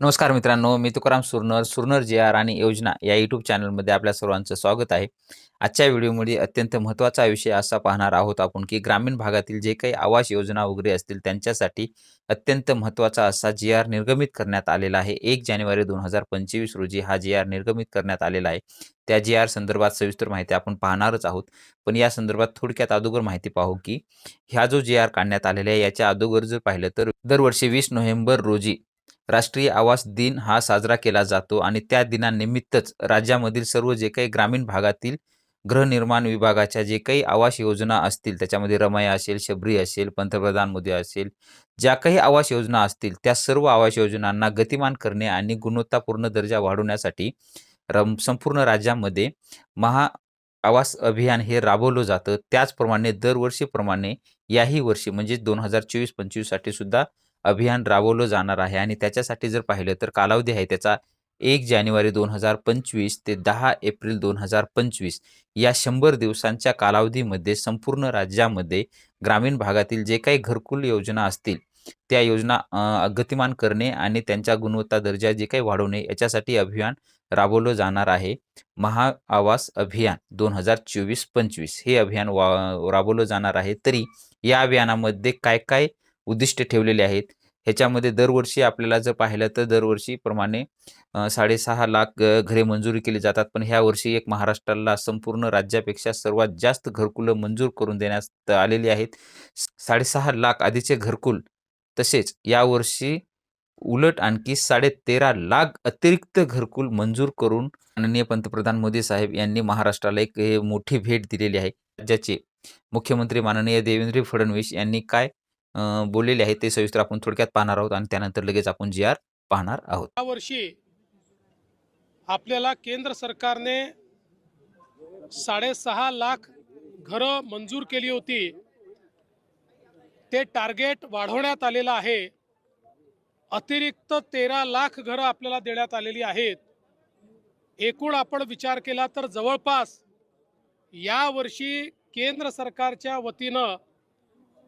नमस्कार मित्रांनो मी तुकाराम सुरनर सुरनर जे आर आणि योजना या यूट्यूब चॅनलमध्ये आपल्या सर्वांचं स्वागत आहे. आजच्या व्हिडिओमध्ये अत्यंत महत्त्वाचा विषय असा पाहणार आहोत आपण की ग्रामीण भागातील जे काही आवास योजना वगैरे असतील त्यांच्यासाठी अत्यंत महत्त्वाचा असा जी आर निर्गमित करण्यात आलेला आहे. एक जानेवारी दोन हजार पंचवीस रोजी हा जी आर निर्गमित करण्यात आलेला आहे. त्या जी आर संदर्भात सविस्तर माहिती आपण पाहणारच आहोत. पण या संदर्भात थोडक्यात अगोदर माहिती पाहू की ह्या जो जी आर काढण्यात आलेला आहे याच्या अगोदर जर पाहिलं तर दरवर्षी वीस नोव्हेंबर रोजी राष्ट्रीय आवास दिन हा साजरा केला जातो आणि त्या दिनानिमित्तच राज्यामधील सर्व जे काही ग्रामीण भागातील गृहनिर्माण विभागाच्या जे काही आवास योजना असतील त्याच्यामध्ये रमया असेल शबरी असेल पंतप्रधान मोदी असेल ज्या काही आवास योजना असतील त्या सर्व आवास योजनांना गतिमान करणे आणि गुणवत्तापूर्ण दर्जा वाढवण्यासाठी रम संपूर्ण राज्यामध्ये महा आवास अभियान हे राबवलं जातं. त्याचप्रमाणे दरवर्षीप्रमाणे याही वर्षी म्हणजे दोन हजार चोवीस पंचवीससाठी सुद्धा अभियान राबवलं जाणार आहे. आणि त्याच्यासाठी जर पाहिलं तर कालावधी आहे त्याचा एक जानेवारी दोन हजार पंचवीस ते दहा एप्रिल दोन हजार पंचवीस. या शंभर दिवसांच्या कालावधीमध्ये संपूर्ण राज्यामध्ये ग्रामीण भागातील जे काही घरकुल योजना असतील त्या योजना गतिमान करणे आणि त्यांच्या गुणवत्ता दर्जा जे काही वाढवणे याच्यासाठी अभियान राबवलं जाणार आहे. महा आवास अभियान दोन हजार चोवीस पंचवीस हे अभियान वा राबवलं जाणार आहे. तरी या अभियानामध्ये काय काय उद्दिष्ट ठेवलेले आहेत. ह्याच्यामध्ये दरवर्षी आपल्याला जर पाहिलं तर दरवर्षीप्रमाणे साडेसहा लाख घरे मंजुरी केली जातात. पण ह्या वर्षी एक महाराष्ट्राला संपूर्ण राज्यापेक्षा सर्वात जास्त घरकुलं मंजूर करून देण्यात आलेली आहेत. 6.5 लाख आधीचे घरकुल तसेच यावर्षी उलट आणखी 13.5 लाख अतिरिक्त घरकुल मंजूर करून माननीय पंतप्रधान मोदी साहेब यांनी महाराष्ट्राला एक मोठी भेट दिलेली आहे. राज्याचे मुख्यमंत्री माननीय देवेंद्र फडणवीस यांनी काय बोललेले आहे ते सविस्तर आपण थोडक्यात पाहणार आहोत आणि त्यानंतर लगेच आपण जी आर पाहणार आहोत. यावर्षी आपल्याला केंद्र सरकारने साडेसहा लाख घरं मंजूर केली होती. ते टार्गेट वाढवण्यात आलेलं आहे. अतिरिक्त तेरा लाख घरं आपल्याला देण्यात आलेली आहेत. एकूण आपण विचार केला तर जवळपास यावर्षी केंद्र सरकारच्या वतीनं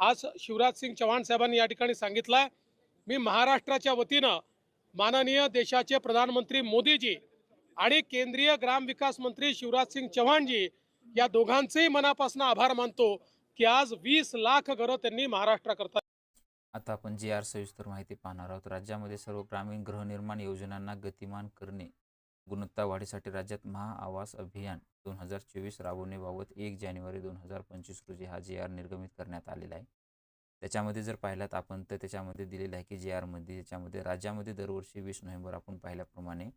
आज शिवराज सिंग चव्हाण साहेबांनी या ठिकाणी सांगितलं आहे मी महाराष्ट्राच्या वतीनं माननीय देशाचे प्रधानमंत्री मोदीजी आणि केंद्रीय ग्रामविकास मंत्री शिवराज सिंग चव्हाणजी या दोघांचेही मनापासून आभार मानतो की आज वीस लाख घरं त्यांनी महाराष्ट्राकरता आता आपण जी आर सविस्तर माहिती पाहणार आहोत. राज्यामध्ये सर्व ग्रामीण गृहनिर्माण योजनांना गतिमान करणे गुणवत्ता वाढीसाठी राज्यात महाआवास अभियान दोन हजार चोवीस राबवण्याबाबत एक जानेवारी दोन हजार पंचवीस रोजी हा जे आर निर्गमित करण्यात आलेला आहे. त्याच्यामध्ये जर पाहिलात आपण तर त्याच्यामध्ये दिलेलं आहे की जे आरमध्ये त्याच्यामध्ये राज्यामध्ये दरवर्षी वीस नोव्हेंबर आपण पाहिल्याप्रमाणे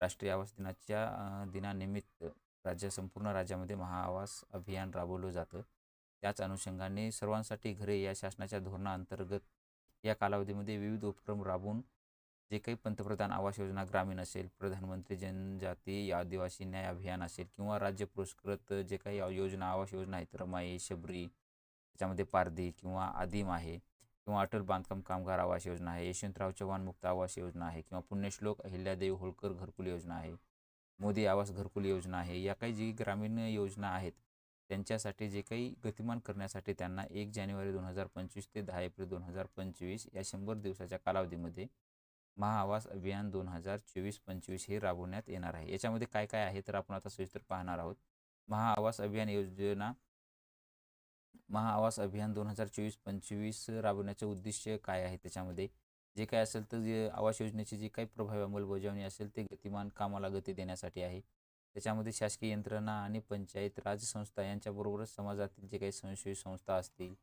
राष्ट्रीय आवास दिनाच्या दिनानिमित्त राज्य संपूर्ण राज्यामध्ये महाआवास अभियान राबवलं जातं. त्याच अनुषंगाने सर्वांसाठी घरे या शासनाच्या धोरणाअंतर्गत या कालावधीमध्ये विविध उपक्रम राबवून जे काही पंतप्रधान आवास योजना ग्रामीण असेल प्रधानमंत्री जनजाती आदिवासी न्याय अभियान असेल किंवा राज्य पुरस्कृत जे काही योजना आवास योजना आहेत रमाई शबरी त्याच्यामध्ये पारधी किंवा आदिम आहे किंवा अटल बांधकाम कामगार आवास योजना आहे यशवंतराव चव्हाण मुक्त आवास योजना आहे किंवा पुण्यश्लोक अहिल्यादेवी होळकर घरकुल योजना आहे मोदी आवास घरकुल योजना आहे या काही जी ग्रामीण योजना आहेत त्यांच्यासाठी जे काही गतिमान करण्यासाठी त्यांना एक जानेवारी दोन हजार पंचवीस ते दहा एप्रिल दोन हजार पंचवीस या शंभर दिवसाच्या कालावधीमध्ये महाआवास अभियान दोन हजार चोवीस पंचवीस हे राबवण्यात येणार आहे. याच्यामध्ये काय काय आहे तर आपण आता सविस्तर पाहणार आहोत. महाआवास अभियान योजना महाआवास अभियान दोन हजार चोवीस पंचवीस राबवण्याचे उद्दिष्ट काय आहे त्याच्यामध्ये? जे काय असेल तर जे आवास योजनेची जी काही प्रभावी अंमलबजावणी असेल ते गतिमान कामाला गती देण्यासाठी आहे. त्याच्यामध्ये शासकीय यंत्रणा आणि पंचायत राज संस्था यांच्याबरोबरच समाजातील जे काही स्वयंसेवी संस्था असतील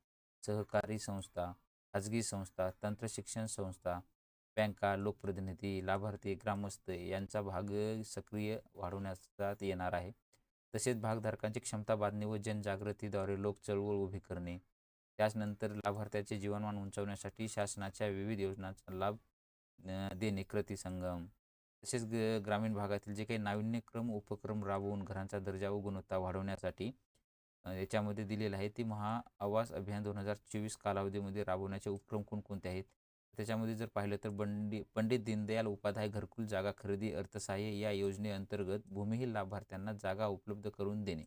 सहकारी संस्था खाजगी संस्था तंत्रशिक्षण संस्था बँका लोकप्रतिनिधी लाभार्थी ग्रामस्थ यांचा भाग सक्रिय वाढवण्यात येणार आहे. तसेच भागधारकांची क्षमता बांधणे व जनजागृतीद्वारे लोक चळवळ उभी करणे. त्याचनंतर लाभार्थ्याचे जीवनमान उंचावण्यासाठी शासनाच्या विविध योजनांचा लाभ देणे कृती संगम. तसेच ग ग्रामीण भागातील जे काही नाविन्यक्रम उपक्रम राबवून घरांचा दर्जा व गुणवत्ता वाढवण्यासाठी याच्यामध्ये दिलेलं आहे ती महा आवास अभियान दोन हजार चोवीस कालावधीमध्ये राबवण्याचे उपक्रम कोणकोणते आहेत? त्याच्यामध्ये जर पाहिलं तर बंडी पंडित दीनदयाल उपाध्याय घरकुल जागा खरेदी अर्थसहाय्य या योजनेअंतर्गत भूमिहीन लाभार्थ्यांना जागा उपलब्ध करून देणे.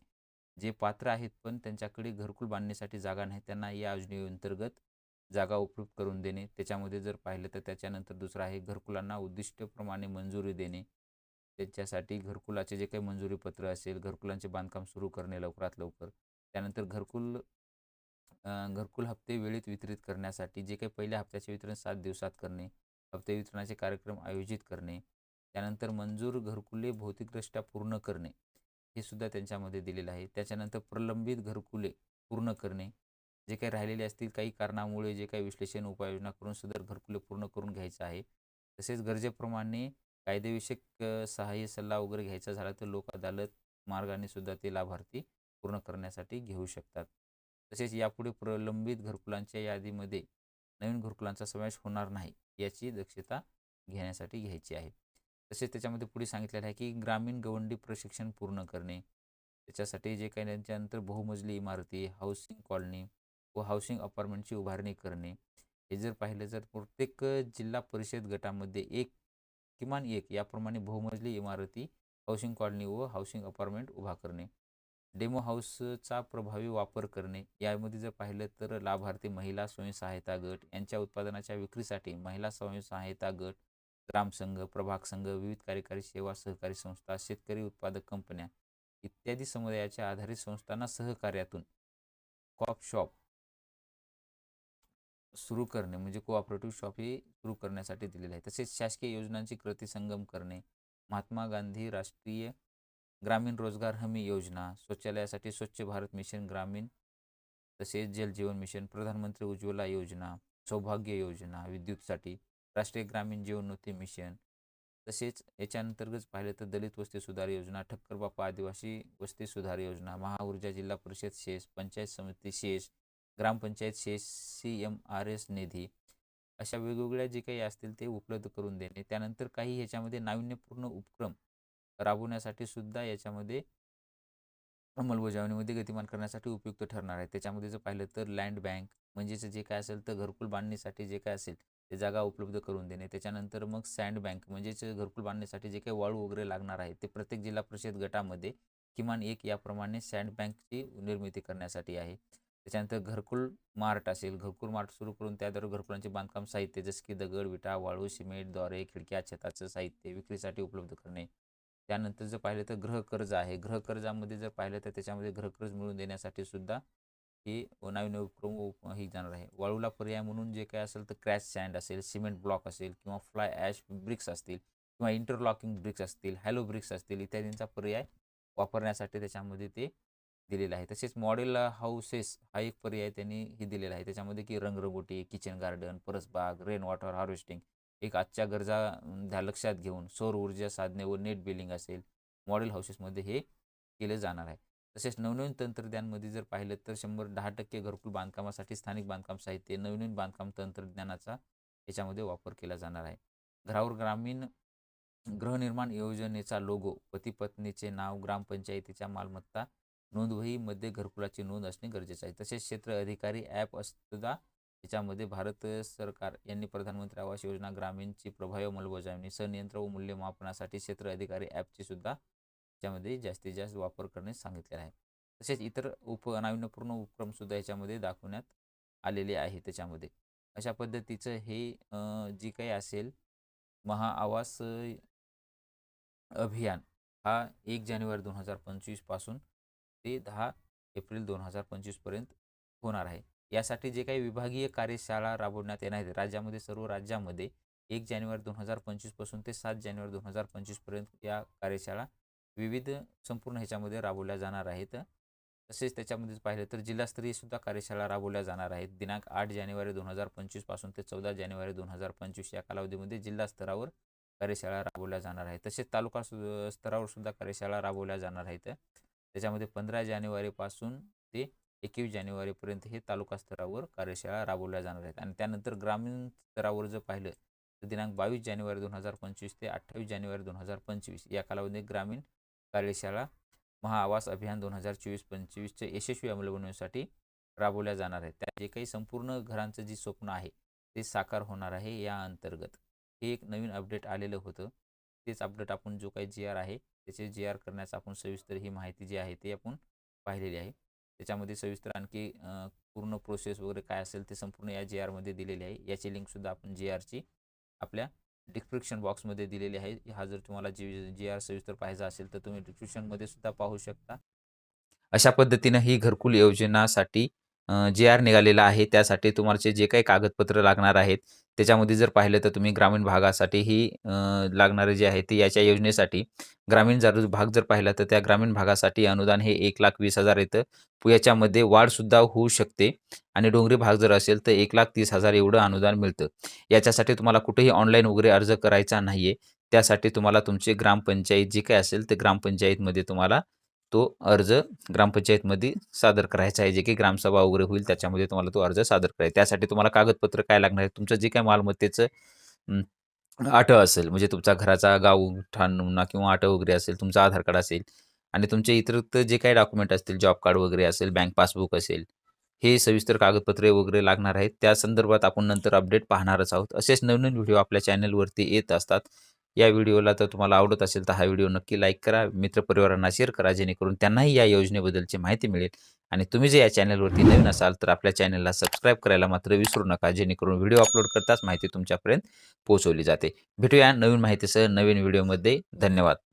जे पात्र आहेत पण त्यांच्याकडे घरकुल बांधण्यासाठी जागा नाही त्यांना या योजनेअंतर्गत जागा उपलब्ध करून देणे. त्याच्यामध्ये जर पाहिलं तर त्याच्यानंतर दुसरं आहे घरकुलांना उद्दिष्टप्रमाणे मंजुरी देणे. त्याच्यासाठी घरकुलाचे जे काही मंजुरीपत्र असेल घरकुलांचे बांधकाम सुरू करणे लवकरात लवकर. त्यानंतर घरकुल घरकुल हप्ते वेळेत वितरित करण्यासाठी जे काही पहिल्या हप्त्याचे वितरण सात दिवसात करणे हप्ते वितरणाचे कार्यक्रम आयोजित करणे त्यानंतर मंजूर घरकुले भौतिकदृष्ट्या पूर्ण करणे हे सुद्धा त्यांच्यामध्ये दिलेलं आहे. त्याच्यानंतर प्रलंबित घरकुले पूर्ण करणे जे काही राहिलेले असतील काही कारणामुळे जे काही विश्लेषण उपाययोजना करून सुद्धा घरकुले पूर्ण करून घ्यायचं आहे. तसेच गरजेप्रमाणे कायदेविषयक सहाय्य सल्ला वगैरे घ्यायचा झाला तर लोक अदालत मार्गाने सुद्धा ते लाभार्थी पूर्ण करण्यासाठी घेऊ शकतात. तसेच यापुढे प्रलंबित घरकुलांच्या यादीमध्ये नवीन घरकुलांचा समावेश होणार नाही याची दक्षता घेण्यासाठी घ्यायची आहे. तसेच त्याच्यामध्ये पुढे सांगितलेलं आहे की ग्रामीण गवंडी प्रशिक्षण पूर्ण करणे त्याच्यासाठी जे काही त्यांच्यानंतर बहुमजली इमारती हाऊसिंग कॉलनी व हाऊसिंग अपार्टमेंटची उभारणी करणे हे जर पाहिलं तर प्रत्येक जिल्हा परिषद गटामध्ये एक किमान एक याप्रमाणे बहुमजली इमारती हाऊसिंग कॉलनी व हाऊसिंग अपार्टमेंट उभा करणे. डेमो हाऊसचा प्रभावी वापर करणे यामध्ये जर पाहिलं तर लाभार्थी महिला स्वयंसहायता गट यांच्या उत्पादनाच्या विक्रीसाठी महिला स्वयंसहायता गट ग्रामसंघ प्रभाग संघ विविध कार्यकारी सेवा सहकारी संस्था शेतकरी उत्पादक कंपन्या इत्यादी समुदायाच्या आधारित संस्थांना सहकार्यातून कॉप शॉप सुरू करणे म्हणजे कोऑपरेटिव्ह शॉप हे सुरू करण्यासाठी दिलेले आहे. तसेच शासकीय योजनांची कृती संगम करणे महात्मा गांधी राष्ट्रीय ग्रामीण रोजगार हमी योजना शौचालयासाठी स्वच्छ भारत मिशन ग्रामीण तसेच जल जीवन मिशन प्रधानमंत्री उज्ज्वला योजना सौभाग्य योजना विद्युतसाठी राष्ट्रीय ग्रामीण जीवनोन्नती मिशन तसेच याच्यानंतर्गत पाहिलं तर दलित वस्ती सुधार योजना ठक्कर बापा आदिवासी वस्ती सुधार योजना महाऊर्जा जिल्हा परिषद शेष पंचायत समिती शेष ग्रामपंचायत शेष सी एम आर एस निधी अशा वेगवेगळ्या जे काही असतील ते उपलब्ध करून देणे. त्यानंतर काही ह्याच्यामध्ये नाविन्यपूर्ण उपक्रम राबवण्यासाठी सुद्धा याच्यामध्ये अंमलबजावणीमध्ये गतिमान करण्यासाठी उपयुक्त ठरणार आहे. त्याच्यामध्ये जर पाहिलं तर लँड बँक म्हणजेच जे काय असेल तर घरकुल बांधणीसाठी जे काय असेल ते जागा उपलब्ध करून देणे. त्याच्यानंतर मग सँड बँक म्हणजेच घरकुल बांधण्यासाठी जे काही वाळू वगैरे लागणार आहे ते प्रत्येक जिल्हा परिषद गटामध्ये किमान एक याप्रमाणे सँड बँकची निर्मिती करण्यासाठी आहे. त्याच्यानंतर घरकुल मार्ट असेल घरकुल मार्ट सुरू करून त्याद्वारे घरकुलांचे बांधकाम साहित्य जसे की दगड विटा वाळू सिमेंटद्वारे खिडक्या छताचं साहित्य विक्रीसाठी उपलब्ध करणे. त्यानंतर जर पाहिलं तर गृहकर्ज आहे. गृहकर्जामध्ये जर पाहिलं तर त्याच्यामध्ये गृहकर्ज मिळवून देण्यासाठी सुद्धा हे नवीन उपक्रम ही हे जाणार आहे. वाळूला पर्याय म्हणून जे काय असेल तर क्रॅश सँड असेल सिमेंट ब्लॉक असेल किंवा फ्लाय ॲश ब्रिक्स असतील किंवा इंटरलॉकिंग ब्रिक्स असतील हॅलो ब्रिक्स असतील इत्यादींचा पर्याय वापरण्यासाठी त्याच्यामध्ये ते दिलेलं आहे. तसेच मॉडेल हाऊसेस हा एक पर्याय त्यांनी हे दिलेला आहे. त्याच्यामध्ये की रंगरंगोटी किचन गार्डन परसबाग रेन वॉटर हार्वेस्टिंग एक आजच्या गरजा ध्या लक्षात घेऊन सौर ऊर्जा साधने व नेट बिलिंग असेल मॉडेल हाऊसेसमध्ये हे केलं जाणार आहे. तसेच नवनवीन तंत्रज्ञानमध्ये जर पाहिलं तर शंभर दहा टक्के घरकुल बांधकामासाठी स्थानिक बांधकाम साहित्य नवनवीन बांधकाम तंत्रज्ञानाचा याच्यामध्ये वापर केला जाणार आहे. घरावर ग्रामीण गृहनिर्माण योजनेचा लोगो पती पत्नीचे नाव ग्रामपंचायतीच्या मालमत्ता नोंदवहीमध्ये घरकुलाची नोंद असणे गरजेचे आहे. तसेच क्षेत्र अधिकारी ॲप सुद्धा याच्यामध्ये भारत सरकार यांनी प्रधानमंत्री आवास योजना ग्रामीणची प्रभावी अंमलबजावणी संनियंत्रण व मूल्यमापनासाठी क्षेत्र अधिकारी ॲपची सुद्धा याच्यामध्ये जास्तीत जास्त वापर करण्यास सांगितलेला आहे. तसेच इतर उप नाविन्यपूर्ण उपक्रमसुद्धा याच्यामध्ये दाखवण्यात आलेले आहे त्याच्यामध्ये. अशा पद्धतीचं हे जी काही असेल महाआवास अभियान हा एक जानेवारी दोन हजार पंचवीसपासून ते दहा एप्रिल दोन हजार पंचवीसपर्यंत होणार आहे. यासाठी जे काही विभागीय कार्यशाळा राबवण्यात येणार आहेत राज्यामध्ये सर्व राज्यामध्ये एक जानेवारी दोन हजार पंचवीसपासून ते सात जानेवारी दोन हजार पंचवीसपर्यंत या कार्यशाळा विविध संपूर्ण ह्याच्यामध्ये राबवल्या जाणार आहेत. तसेच त्याच्यामध्येच पाहिलं तर जिल्हास्तरीय सुद्धा कार्यशाळा राबवल्या जाणार आहेत. दिनांक आठ जानेवारी दोन हजार पंचवीसपासून ते चौदा जानेवारी दोन हजार पंचवीस या कालावधीमध्ये जिल्हा स्तरावर कार्यशाळा राबवल्या जाणार आहेत. तसेच तालुका सु स्तरावर सुद्धा कार्यशाळा राबवल्या जाणार आहेत. त्याच्यामध्ये पंधरा जानेवारीपासून ते एकवीस जानेवारीपर्यंत हे तालुका स्तरावर कार्यशाळा राबवल्या जाणार आहेत. आणि त्यानंतर ग्रामीण स्तरावर जर पाहिलं तर दिनांक बावीस जानेवारी दोन हजार पंचवीस ते अठ्ठावीस जानेवारी दोन हजार पंचवीस या कालावधीत ग्रामीण कार्यशाळा महाआवास अभियान दोन हजार चोवीस पंचवीसच्या यशस्वी अंमलबजावणीसाठी राबवल्या जाणार आहेत. त्या जे काही संपूर्ण घरांचं जे स्वप्न आहे ते साकार होणार आहे या अंतर्गत. हे एक नवीन अपडेट आलेलं होतं. तेच अपडेट आपण जो काही जी आर आहे त्याचे जी आर करण्याचा आपण सविस्तर ही माहिती जी आहे ते आपण पाहिलेली आहे. त्याच्यामध्ये सविस्तर आणखी पूर्ण प्रोसेस वगैरे काय असेल ते संपूर्ण या जी आरमध्ये दिलेली आहे. याची लिंकसुद्धा आपण जी आरची आपल्या डिस्क्रिप्शन बॉक्समध्ये दिलेली आहे. हा जर तुम्हाला जी जी आर सविस्तर पाहिजे असेल तर तुम्ही डिस्क्रिप्शनमध्ये सुद्धा पाहू शकता. अशा पद्धतीनं ही घरकुल योजनासाठी जे आर निघालेला आहे. त्यासाठी तुम्हाला जे काही कागदपत्र लागणार आहेत त्याच्यामध्ये जर पाहिलं तर तुम्ही ग्रामीण भागासाठीही लागणारे जे आहे ते याच्या योजनेसाठी ग्रामीण जर भाग जर पाहिला तर त्या ग्रामीण भागासाठी अनुदान हे एक लाख वीस हजार येतं. याच्यामध्ये वाढसुद्धा होऊ शकते आणि डोंगरी भाग जर असेल तर एक लाख तीस हजार एवढं अनुदान मिळतं. याच्यासाठी तुम्हाला कुठेही ऑनलाईन वगैरे अर्ज करायचा नाही आहे त्यासाठी तुम्हाला तुमचे ग्रामपंचायत जे काय असेल ते ग्रामपंचायतमध्ये तुम्हाला तो अर्ज ग्रामपंचायतमध्ये सादर करायचा आहे. जे काही ग्रामसभा वगैरे होईल त्याच्यामध्ये तुम्हाला तो अर्ज सादर करायचा त्यासाठी तुम्हाला कागदपत्र काय लागणार आहे? तुमचं जे काही मालमत्तेचं अं, असेल म्हणजे तुमचा घराचा गाव ठाण नमुना किंवा आटं वगैरे असेल तुमचं आधार कार्ड असेल आणि तुमचे इतर जे काही डॉक्युमेंट असतील जॉब कार्ड वगैरे असेल बँक पासबुक असेल हे सविस्तर कागदपत्रे वगैरे लागणार आहेत. त्या संदर्भात आपण नंतर अपडेट पाहणारच आहोत. असेच नवनवीन व्हिडिओ आपल्या चॅनलवरती येत असतात. या व्हिडिओला तर तुम्हाला आवडत असेल तर हा व्हिडिओ नक्की लाईक करा मित्रपरिवारांना शेअर करा जेणेकरून त्यांनाही या योजनेबद्दलची माहिती मिळेल. आणि तुम्ही जर या चॅनलवरती नवीन असाल तर आपल्या चॅनलला सबस्क्राईब करायला मात्र विसरू नका जेणेकरून व्हिडिओ अपलोड करताच माहिती तुमच्यापर्यंत पोहोचवली जाते. भेटूया नवीन माहितीसह नवीन व्हिडिओमध्ये. धन्यवाद.